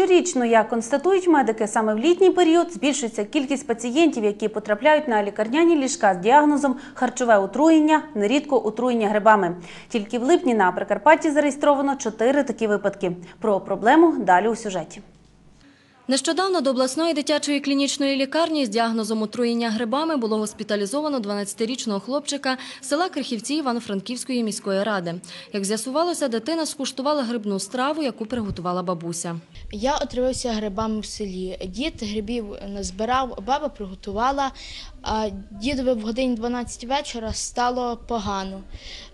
Щорічно, як констатують медики, саме в літній період збільшується кількість пацієнтів, які потрапляють на лікарняні ліжка з діагнозом харчове отруєння, нерідко отруєння грибами. Тільки в липні на Прикарпатті зареєстровано чотири такі випадки. Про проблему далі у сюжеті. Нещодавно до обласної дитячої клінічної лікарні з діагнозом отруєння грибами було госпіталізовано 12-річного хлопчика з села Крихівці Івано-Франківської міської ради. Як з'ясувалося, дитина скуштувала грибну страву, яку приготувала бабуся. Я отравився грибами в селі. Дід грибів назбирав, баба приготувала, а дідові в годині 12 вечора стало погано.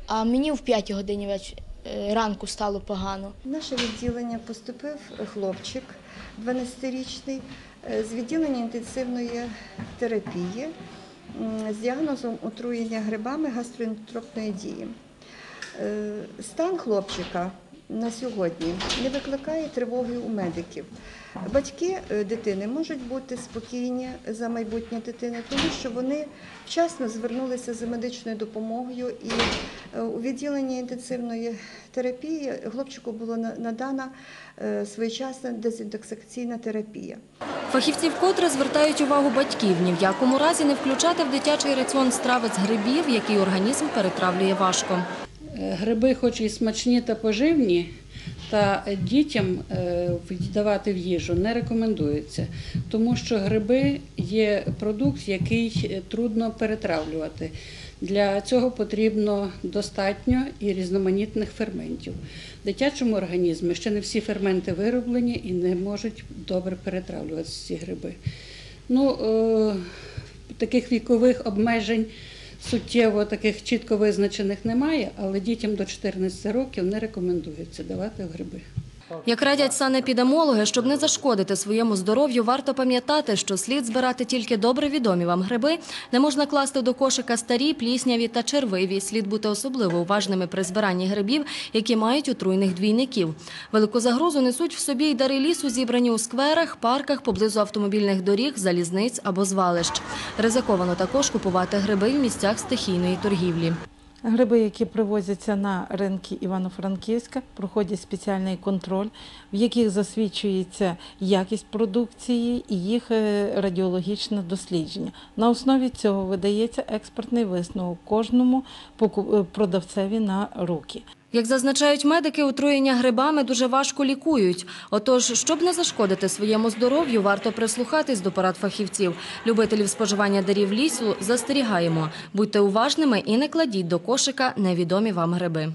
А мені в 5 годині веч... е, ранку стало погано. В наше відділення поступив хлопчик 12-річний е, з відділення інтенсивної терапії з діагнозом отруєння грибами гастроентропної дії. Е, Стан хлопчика на сьогодні не викликає тривоги у медиків. Батьки е, дитини можуть бути спокійні за майбутнє дитини, тому що вони вчасно звернулися за медичною допомогою, і е, у відділенні інтенсивної терапії хлопчику було на- надана е, своєчасна дезінтоксикаційна терапія. Фахівці вкотре звертають увагу батьків ні в якому разі не включати в дитячий раціон страви з грибів, який організм перетравлює важко. Гриби, хоч і смачні та поживні, та дітям е, давати в їжу не рекомендується, тому що гриби є продукт, який трудно перетравлювати. Для цього потрібно достатньо і різноманітних ферментів. В дитячому організмі ще не всі ферменти вироблені і не можуть добре перетравлюватися ці гриби. Ну, е, таких вікових обмежень суттєво таких чітко визначених немає, але дітям до 14 років не рекомендується давати гриби. Як радять санепідемологи, щоб не зашкодити своєму здоров'ю, варто пам'ятати, що слід збирати тільки добре відомі вам гриби. Не можна класти до кошика старі, плісняві та червиві. Слід бути особливо уважними при збиранні грибів, які мають отруйних двійників. Велику загрозу несуть в собі й дари лісу, зібрані у скверах, парках, поблизу автомобільних доріг, залізниць або звалищ. Ризиковано також купувати гриби в місцях стихійної торгівлі. Гриби, які привозяться на ринки Івано-Франківська, проходять спеціальний контроль, в яких засвідчується якість продукції і їх е, радіологічне дослідження. На основі цього видається експертний висновок кожному е, продавцеві на руки. Як зазначають медики, отруєння грибами дуже важко лікують. Отож, щоб не зашкодити своєму здоров'ю, варто прислухатись до порад фахівців. Любителів споживання дарів лісу застерігаємо. Будьте уважними і не кладіть до кошика невідомі вам гриби.